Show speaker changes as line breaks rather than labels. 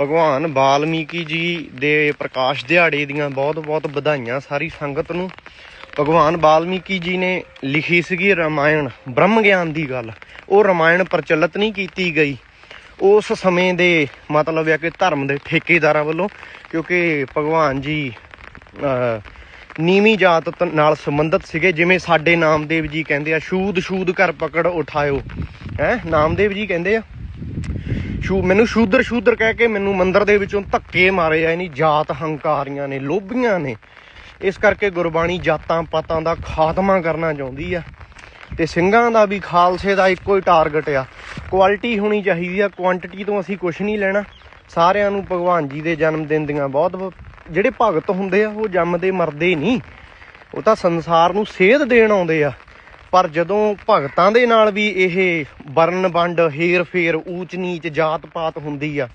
ਭਗਵਾਨ ਬਾਲਮੀਕੀ ਜੀ ਦੇ ਪ੍ਰਕਾਸ਼ ਦਿਹਾੜੇ ਦੀਆਂ ਬਹੁਤ-ਬਹੁਤ ਵਧਾਈਆਂ ਸਾਰੀ ਸੰਗਤ ਨੂੰ। ਭਗਵਾਨ ਬਾਲਮੀਕੀ ਜੀ ਨੇ ਲਿਖੀ ਸੀਗੀ ਰਾਮਾਇਣ, ਬ੍ਰਹਮ ਗਿਆਨ ਦੀ ਗੱਲ। ਉਹ ਰਾਮਾਇਣ ਪ੍ਰਚਲਿਤ ਨਹੀਂ ਕੀਤੀ ਗਈ। ਉਸ ਸਮੇਂ ਦੇ ਮਤਲਬ ਹੈ ਕਿ ਧਰਮ ਦੇ ਠੇਕੇਦਾਰਾਂ ਵੱਲੋਂ, ਕਿਉਂਕਿ ਭਗਵਾਨ ਜੀ ਨੀਵੀਂ ਜਾਤ ਨਾਲ ਸੰਬੰਧਿਤ ਸੀਗੇ। ਜਿਵੇਂ ਸਾਡੇ ਨਾਮਦੇਵ ਜੀ ਕਹਿੰਦੇ ਆ ਸ਼ੂਦ ਸ਼ੂਦ ਕਰ ਪਕੜ ਉਠਾਇਓ। ਹੈ? ਨਾਮਦੇਵ ਜੀ ਕਹਿੰਦੇ ਆ ਸ਼ੂ ਮੈਨੂੰ ਸ਼ੂਦਰ ਸ਼ੂਦਰ ਕਹਿ ਕੇ ਮੈਨੂੰ ਮੰਦਰ ਦੇ ਵਿੱਚੋਂ ਧੱਕੇ ਮਾਰੇ ਆ ਨਹੀਂ ਜਾਤ ਹੰਕਾਰੀਆਂ ਨੇ, ਲੋਭੀਆਂ ਨੇ। ਇਸ ਕਰਕੇ ਗੁਰਬਾਣੀ ਜਾਤਾਂ ਪਾਤਾਂ ਦਾ ਖਾਤਮਾ ਕਰਨਾ ਚਾਹੁੰਦੀ ਆ। ਤੇ ਸਿੰਘਾਂ ਦਾ ਵੀ ਖਾਲਸੇ ਦਾ ਇੱਕੋ ਹੀ ਟਾਰਗੇਟ ਆ। ਕੁਆਲਿਟੀ ਹੋਣੀ ਚਾਹੀਦੀ ਆ ਕੁਆਂਟੀਟੀ ਤੋਂ ਅਸੀਂ ਕੁਝ ਨਹੀਂ ਲੈਣਾ। ਸਾਰਿਆਂ ਨੂੰ ਭਗਵਾਨ ਜੀ ਦੇ ਜਨਮ ਦਿਨ ਦੀਆਂ ਬਹੁਤ ਜਿਹੜੇ ਭਗਤ ਹੁੰਦੇ ਆ, ਉਹ ਜੰਮਦੇ ਮਰਦੇ ਨਹੀਂ। ਉਹ ਤਾਂ ਸੰਸਾਰ ਨੂੰ ਸੇਧ ਦੇਣ ਆਉਂਦੇ ਆ। ਪਰ ਜਦੋਂ ਭਗਤਾਂ ਦੇ ਨਾਲ ਵੀ ਇਹ ਵਰਨ ਵੰਡ ਹੇਰ ਫੇਰ ਊਚ ਨੀਚ ਜਾਤ ਪਾਤ ਹੁੰਦੀ ਆ